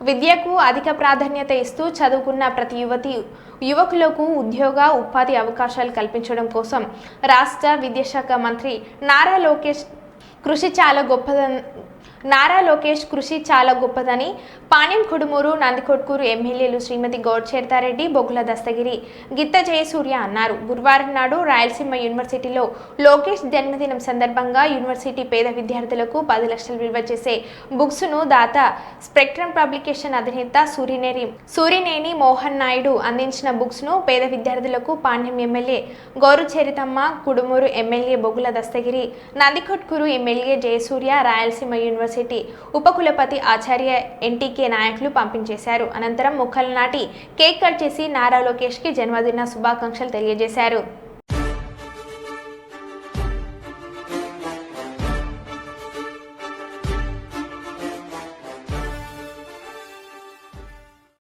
విద్యకు అధిక ప్రాధాన్యత ఇస్తూ చదువుకున్న ప్రతి యువతి యువకులకు ఉద్యోగ ఉపాధి అవకాశాలు కల్పించడం కోసం రాష్ట్ర విద్యాశాఖ మంత్రి నారా లోకేష్ కృషి చాలా గొప్పదని నారా లోకేష్ కృషి చాలా గొప్పదని పాణ్యం కుడుమూరు నందికొట్కూరు ఎమ్మెల్యేలు శ్రీమతి గౌడ్చేర్తారెడ్డి బొగ్గుల దస్తగిరి గిత్త జయసూర్య అన్నారు. గురువారం నాడు రాయలసీమ యూనివర్సిటీలో లోకేష్ జన్మదినం సందర్భంగా యూనివర్సిటీ పేద విద్యార్థులకు పది లక్షలు విలువ చేసే బుక్స్ను దాత స్పెక్ట్రమ్ పబ్లికేషన్ అధినేత సూర్యనేరి సూర్యనేని మోహన్ నాయుడు అందించిన బుక్స్ను పేద విద్యార్థులకు Panyam MLA Gowru Charitamma Kodumur MLA Bogula Dastagiri Nandikotkur MLA Jayasurya Rayalaseema university ఉపకులపతి ఆచార్య ఎన్టీకే నాయకులు పంపించేశారు. అనంతరం ముక్కలు నాటి కేక్ కట్ చేసి నారా లోకేష్కి జన్మదిన శుభాకాంక్షలు తెలియజేశారు.